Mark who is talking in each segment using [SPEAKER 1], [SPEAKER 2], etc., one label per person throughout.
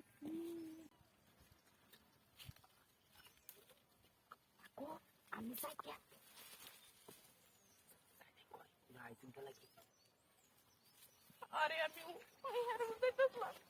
[SPEAKER 1] aqui. Aku ambil
[SPEAKER 2] saja. Nah,
[SPEAKER 1] itu lagi. Ari, aku, aku harus tetap lagi.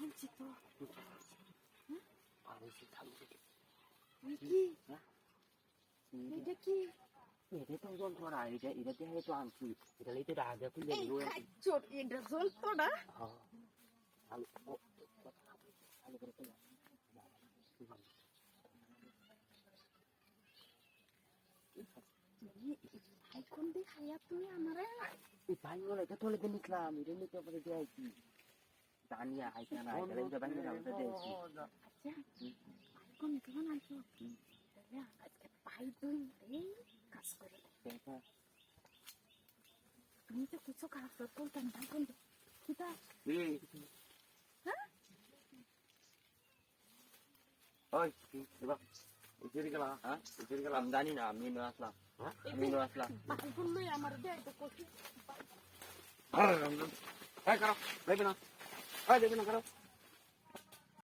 [SPEAKER 1] बघा
[SPEAKER 2] Hindi.
[SPEAKER 1] ওই বলছি তো
[SPEAKER 2] Paano si Tami?
[SPEAKER 1] কি এটা কি
[SPEAKER 2] Pwede itong doon ko na. Ida, ida din ito ang food. Ida ito dahaga ko
[SPEAKER 1] এই
[SPEAKER 2] lang yun.
[SPEAKER 1] খাইচোর এটা জ্বলতো না
[SPEAKER 2] oh. Halo, pero ito lang.
[SPEAKER 1] এখন দিয়ে তুমি আমারে
[SPEAKER 2] Ipahin mo lang. Ito tulad ng Islam. Ida nito pa ka lang. Ida ba nyo lang sa Desi?
[SPEAKER 1] আচ্ছা এখন কেমন আছো তাহলে আজকে পাই দুই এই কাজ করে
[SPEAKER 2] Teka.
[SPEAKER 1] তুমি তো কিছু খারাপ করতাম না
[SPEAKER 2] Eh. Ijiri ka lang, ha? Ijiri ka lang. Amdani na, amino asla. Ha? Amino asla.
[SPEAKER 1] পাইগুলোই আমার দেয় তো
[SPEAKER 2] Ay, na, karo.